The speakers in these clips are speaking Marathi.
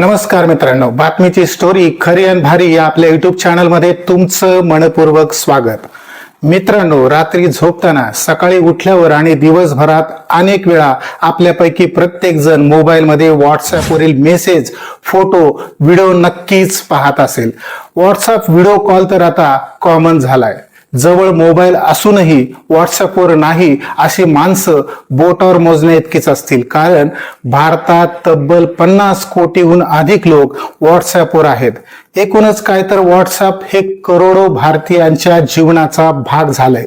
नमस्कार मित्रांनो बातमीची स्टोरी खरी आणि भारी या आपल्या युट्यूब चॅनलमध्ये तुमचं मनपूर्वक स्वागत. मित्रांनो रात्री झोपताना सकाळी उठल्यावर आणि दिवसभरात अनेक वेळा आपल्यापैकी प्रत्येक जण मोबाईलमध्ये व्हॉट्सअपवरील मेसेज फोटो व्हिडिओ नक्कीच पाहत असेल. व्हॉट्सअप व्हिडिओ कॉल तर आता कॉमन झालाय. जवळ मोबाईल असूनही व्हॉट्सअपवर नाही अशी माणसं बोटावर मोजण्या इतकीच असतील. कारण भारतात तब्बल पन्नास कोटीहून अधिक लोक व्हॉट्सअपवर आहेत. एकूणच काय तर व्हॉट्सअप हे करोडो भारतीयांच्या जीवनाचा भाग झालाय.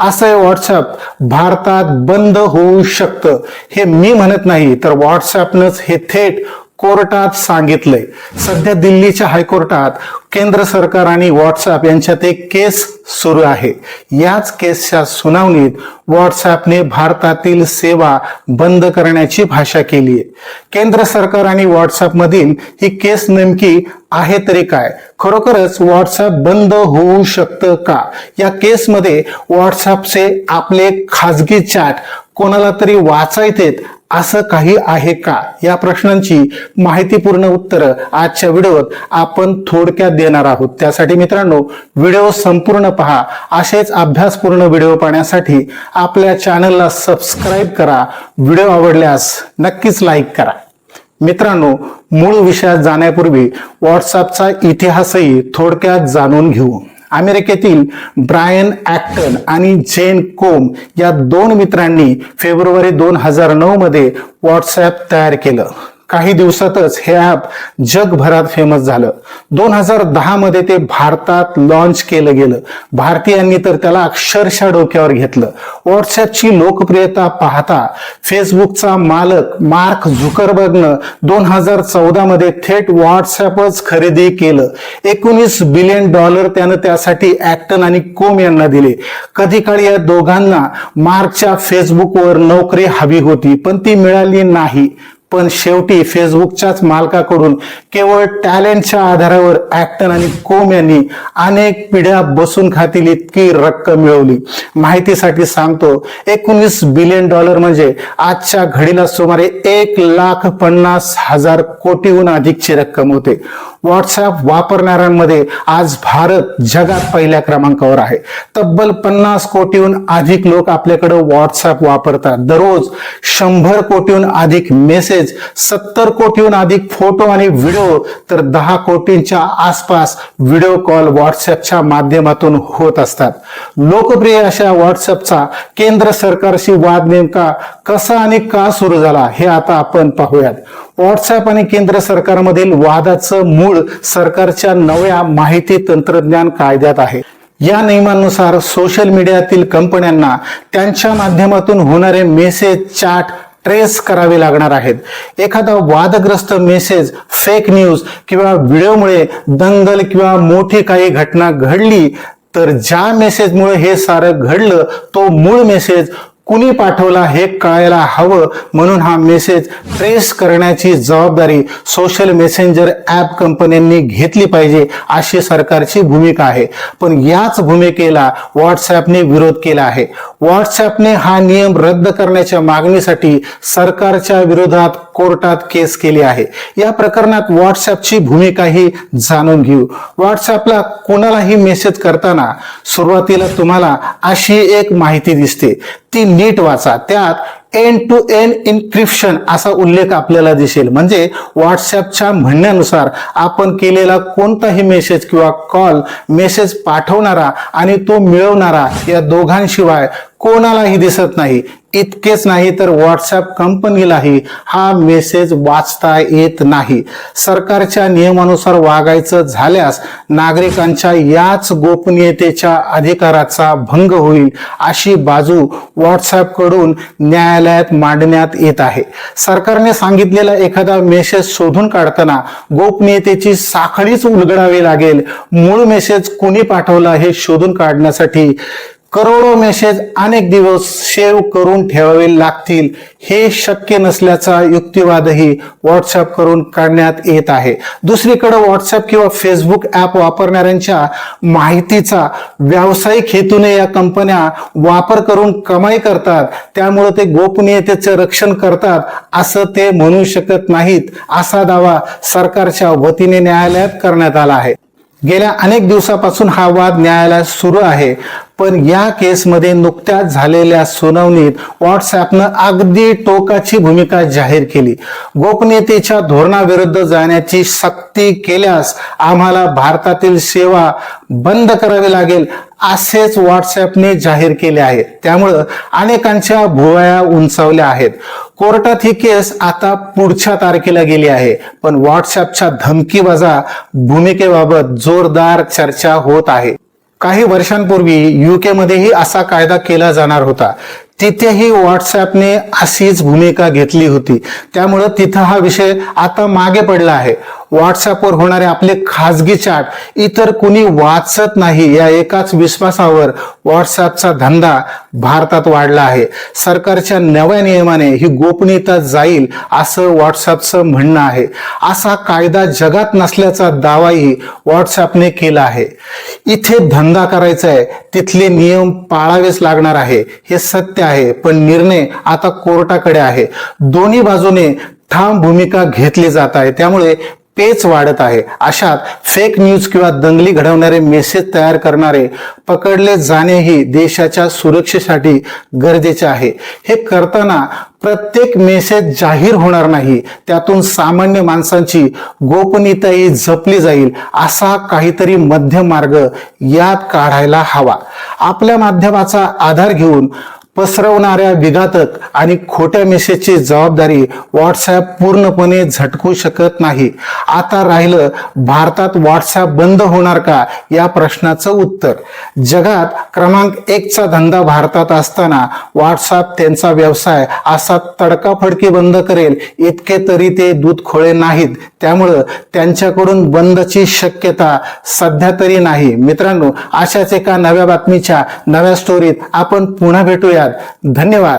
असं हे व्हॉट्सअप भारतात बंद होऊ शकतं. हे मी म्हणत नाही तर व्हॉट्सअपनंच हे थेट कोर्टात सांगितलंय. सध्या दिल्लीच्या हायकोर्टात केंद्र सरकार आणि व्हॉट्सअप यांच्यात एक केस सुरू आहे. याच केसच्या सुनावणीत व्हॉट्सअपने भारतातील सेवा बंद करण्याची भाषा केली आहे. केंद्र सरकार आणि व्हॉट्सअप मधील ही केस नेमकी आहे तरी काय? खरोखरच व्हॉट्सअप बंद होऊ शकतं का? या केसमध्ये व्हॉट्सअपचे आपले खाजगी चॅट कोणाला तरी वाचायचेत असं काही आहे का? या प्रश्नांची माहितीपूर्ण उत्तरं आजच्या व्हिडिओत आपण थोडक्यात देणार आहोत. त्यासाठी मित्रांनो व्हिडिओ संपूर्ण पहा. असेच अभ्यासपूर्ण व्हिडिओ पाहण्यासाठी आपल्या चॅनलला सबस्क्राईब करा. व्हिडिओ आवडल्यास नक्कीच लाईक करा. मित्रांनो मूळ विषयात जाण्यापूर्वी व्हॉट्सअपचा इतिहासही थोडक्यात जाणून घेऊ. अमेरिकेतील ब्रायन ॲक्टन आणि जेन कोम या दोन मित्रांनी फेब्रुवारी दोन हजार नऊ मध्ये तयार केलं. काही दिवसातच हे ॲप जगभरात फेमस झालं. दोन हजार दहा मध्ये ते भारतात लॉन्च केलं गेलं. भारतीयांनी तर त्याला अक्षरशः डोक्यावर घेतलं. व्हॉट्सॲपची लोकप्रियता पाहता फेसबुकचा मालक मार्क झुकरबर्गनं दोन हजार चौदा मध्ये थेट व्हॉट्सअपच खरेदी केलं. एकोणीस बिलियन डॉलर त्यानं त्यासाठी ॲक्टन आणि कोम यांना दिले. कधी काळी या दोघांना मार्कच्या फेसबुकवर नोकरी हवी होती पण ती मिळाली नाही. पण शेवटी फेसबुकच्याच मालकाकडून केवळ टॅलेंटच्या आधारावर ऍक्टन आणि कोम यांनी अनेक पिढ्या बसून खातील इतकी रक्कम मिळवली. माहितीसाठी सांगतो एकोणीस बिलियन डॉलर म्हणजे आजच्या घडीला सुमारे एक लाख पन्नास हजार कोटीहून अधिकची रक्कम होते. व्हॉट्सअप वापरणाऱ्यांमध्ये आज भारत जगात पहिल्या क्रमांकावर आहे. तब्बल पन्नास कोटीहून अधिक लोक आपल्याकडे व्हॉट्सअप वापरतात. दररोज शंभर कोटीहून अधिक मेसेज सत्तर कोटीहून अधिक फोटो आणि व्हिडिओ तर दहा कोटींच्या आसपास व्हिडिओ कॉल व्हॉट्सअपच्या माध्यमातून होत असतात. लोकप्रिय अशा व्हॉट्सअपचा केंद्र सरकारशी वाद नेमका कसा आणि का सुरू झाला हे आता आपण पाहूयात. व्हॉट्सअप आणि केंद्र सरकारमधील वादाचं मूळ सरकारच्या नव्या माहिती तंत्रज्ञान कायद्यात आहे. या नियमानुसार सोशल मीडियातील कंपन्यांना त्यांच्या माध्यमातून होणारे मेसेज चॅट ट्रेस करावे लागणार आहेत. एखादा वादग्रस्त मेसेज फेक न्यूज किंवा व्हिडिओमुळे दंगल किंवा मोठी काही घटना घडली तर ज्या मेसेजमुळे हे सारं घडलं तो मूळ मेसेज कुणी पाठवला हे कळायला हवं म्हणून हा मेसेज ट्रेस करण्याची जबाबदारी सोशल मेसेंजर ॲप कंपन्यांनी घेतली पाहिजे अशी सरकारची भूमिका आहे. पण याच भूमिकेला व्हॉट्सॲपने विरोध केला आहे. व्हॉट्सॲपने हा नियम रद्द करण्याच्या मागणीसाठी सरकारच्या विरोधात कोर्टात केस केली आहे. या प्रकरणात व्हॉट्सॲपची भूमिकाही जाणून घेऊ. व्हॉट्सॲपला कोणालाही मेसेज करताना सुरुवातीला तुम्हाला अशी एक माहिती दिसते. ती नीट वाचा. त्यात एन टू एन इन्क्रिप्शन असा उल्लेख आपल्याला दिसेल. म्हणजे व्हॉट्सअपच्या म्हणण्यानुसार आपण केलेला कोणताही मेसेज किंवा कॉल मेसेज पाठवणारा आणि तो मिळवणारा या दोघांशिवाय कोणालाही दिसत नाही. इतकेच नाही तर व्हॉट्सअप कंपनीलाही हा मेसेज वाचता येत नाही. सरकारच्या नियमानुसार वागायचं झाल्यास नागरिकांच्या याच गोपनीयतेच्या अधिकाराचा भंग होईल अशी बाजू व्हॉट्सअपकडून न्यायालयात मांडण्यात येत आहे. सरकारने सांगितलेला एखादा मेसेज शोधून काढताना गोपनीयतेची साखळीच उलगडावी लागेल. मूळ मेसेज कोणी पाठवला हे शोधून काढण्यासाठी करोडो मेसेज अनेक दिवस सेव्ह करून ठेवावे लागतील. हे शक्य नसल्याचा युक्तिवादही व्हॉट्सअप करून काढण्यात येत आहे. दुसरीकडे व्हॉट्सअप किंवा फेसबुक ॲप वापरणाऱ्यांच्या माहितीचा व्यावसायिक हेतूने या कंपन्या वापर करून कमाई करतात. त्यामुळे ते गोपनीयतेचे रक्षण करतात असं ते म्हणू शकत नाहीत असा दावा सरकारच्या वतीने न्यायालयात करण्यात आला आहे. गेल्या अनेक दिवसापासून हा वाद न्यायालयात सुरू आहे पण या केसमध्ये नुकत्याच झालेल्या सुनावणीत व्हॉट्सॲपनं अगदी टोकाची भूमिका जाहीर केली. गोपनीयतेच्या धोरणाविरुद्ध जाण्याची सक्ती केल्यास आम्हाला भारतातील सेवा बंद करावी लागेल असेच व्हॉट्सॲपने जाहीर केले आहे त्यामुळं अनेकांच्या भुवया उंचावल्या आहेत. कोर्टात ही केस आता पुढच्या तारखेला गेली आहे. पण व्हॉट्सॲपच्या धमकीबाजा भूमिकेबाबत जोरदार चर्चा होत आहे. काही वर्षांपूर्वी युकेमध्येही असा कायदा केला जाणार होता. तिथेही व्हॉट्सॲपने अशीच भूमिका घेतली होती. त्यामुळं तिथं हा विषय आता मागे पडला आहे. व्हॉट्सअपवर होणारे आपले खाजगी चॅट इतर कुणी वाचत नाही या एकाच विश्वासावर व्हॉट्सअपचा धंदा भारतात वाढला आहे. सरकारच्या नव्या नियमाने ही गोपनीयता जाईल असं व्हॉट्सअपचं म्हणणं आहे. असा कायदा जगात नसल्याचा दावाही व्हॉट्सअपने केला आहे. इथे धंदा करायचा आहे तिथले नियम पाळावेच लागणार आहे हे सत्य आहे पण निर्णय आता कोर्टाकडे आहे. दोन्ही बाजूने ठाम भूमिका घेतली जात आहे. त्यामुळे पेच वाढत आहे. अशात फेक न्यूज किंवा दंगली घडवणारे मेसेज तयार करणारे पकडले जाणेही देशाच्या सुरक्षेसाठी गरजेचे आहे. हे करताना प्रत्येक मेसेज जाहीर होणार नाही. त्यातून सामान्य माणसांची गोपनीयताही जपली जाईल असा काहीतरी मध्य मार्ग यात काढायला हवा. आपल्या माध्यमाचा आधार घेऊन पसरवणाऱ्या विघातक आणि खोट्या मेसेजची जबाबदारी व्हॉट्सॲप पूर्णपणे झटकू शकत नाही. आता राहिलं भारतात व्हॉट्सॲप बंद होणार का? या प्रश्नाचं उत्तर. जगात क्रमांक एकचा धंदा भारतात असताना व्हॉट्सॲप त्यांचा व्यवसाय असा तडकाफडकी बंद करेल. इतके तरी ते दूध खोळे नाहीत. त्यामुळं त्यांच्याकडून बंदची शक्यता सध्या तरी नाही. मित्रांनो अशाच एका नव्या बातमीच्या नव्या स्टोरीत आपण पुन्हा भेटूया. धन्यवाद.